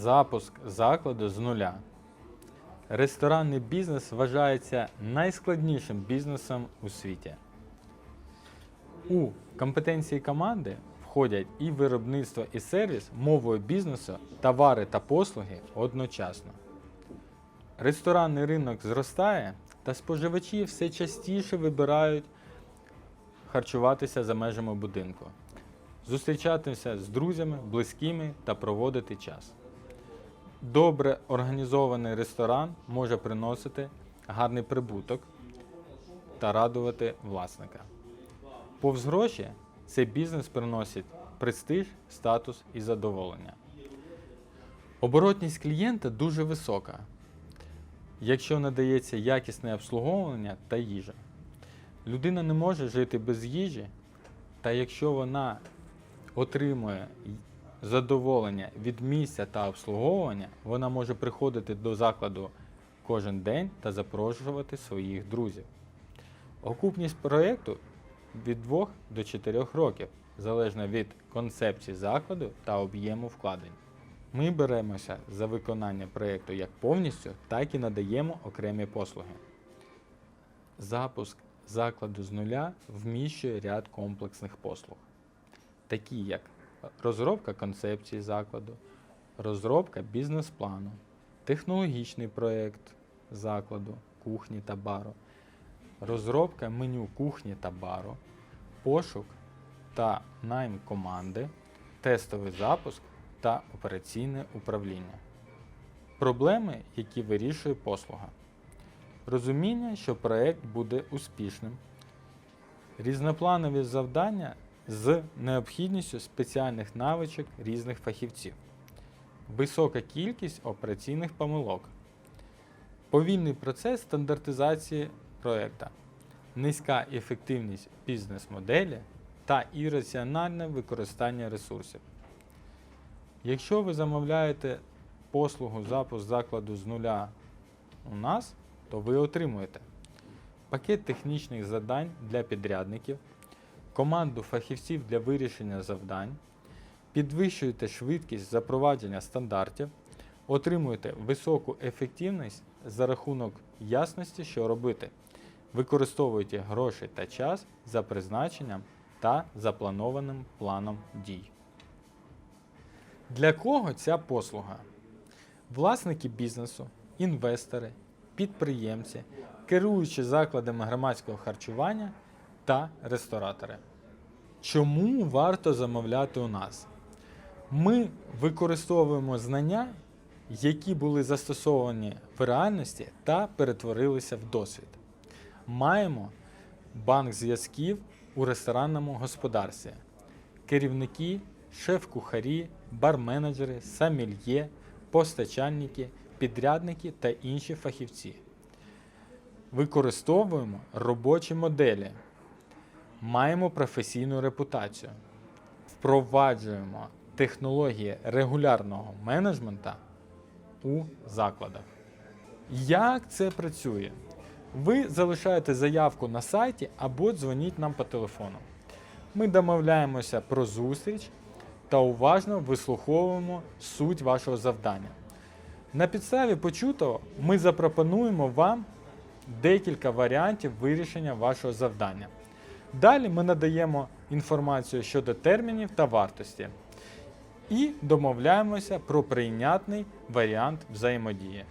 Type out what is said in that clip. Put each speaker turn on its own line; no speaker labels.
Запуск закладу з нуля. Ресторанний бізнес вважається найскладнішим бізнесом у світі. У компетенції команди входять і виробництво, і сервіс мовою бізнесу, товари та послуги одночасно. Ресторанний ринок зростає, та споживачі все частіше вибирають харчуватися за межами будинку, зустрічатися з друзями, близькими та проводити час. Добре організований ресторан може приносити гарний прибуток та радувати власника. Повз гроші цей бізнес приносить престиж, статус і задоволення. Оборотність клієнта дуже висока, якщо надається якісне обслуговування та їжа. Людина не може жити без їжі, та якщо вона отримує задоволення від місця та обслуговування, вона може приходити до закладу кожен день та запрошувати своїх друзів. Окупність проєкту від 2 до 4 років, залежно від концепції закладу та об'єму вкладень. Ми беремося за виконання проєкту як повністю, так і надаємо окремі послуги. Запуск закладу з нуля вміщує ряд комплексних послуг, такі як розробка концепції закладу, розробка бізнес-плану, технологічний проєкт закладу, кухні та бару, розробка меню кухні та бару, пошук та найм команди, тестовий запуск та операційне управління. Проблеми, які вирішує послуга. Розуміння, що проект буде успішним. Різнопланові завдання з необхідністю спеціальних навичок різних фахівців. Висока кількість операційних помилок. Повільний процес стандартизації проекту. Низька ефективність бізнес-моделі та ірраціональне використання ресурсів. Якщо ви замовляєте послугу запуск закладу з нуля у нас, то ви отримуєте пакет технічних завдань для підрядників, команду фахівців для вирішення завдань, підвищуєте швидкість запровадження стандартів, отримуєте високу ефективність за рахунок ясності, що робити. Використовуєте гроші та час за призначенням та запланованим планом дій. Для кого ця послуга? Власники бізнесу, інвестори, підприємці, керуючі закладами громадського харчування та ресторатори. Чому варто замовляти у нас? Ми використовуємо знання, які були застосовані в реальності та перетворилися в досвід. Маємо банк зв'язків у ресторанному господарстві, керівники, шеф-кухарі, бар-менеджери, самільє, постачальники, підрядники та інші фахівці. Використовуємо робочі моделі, маємо професійну репутацію, впроваджуємо технології регулярного менеджмента у закладах. Як це працює? Ви залишаєте заявку на сайті або дзвоніть нам по телефону. Ми домовляємося про зустріч та уважно вислуховуємо суть вашого завдання. На підставі почутого ми запропонуємо вам декілька варіантів вирішення вашого завдання. Далі ми надаємо інформацію щодо термінів та вартості і домовляємося про прийнятний варіант взаємодії.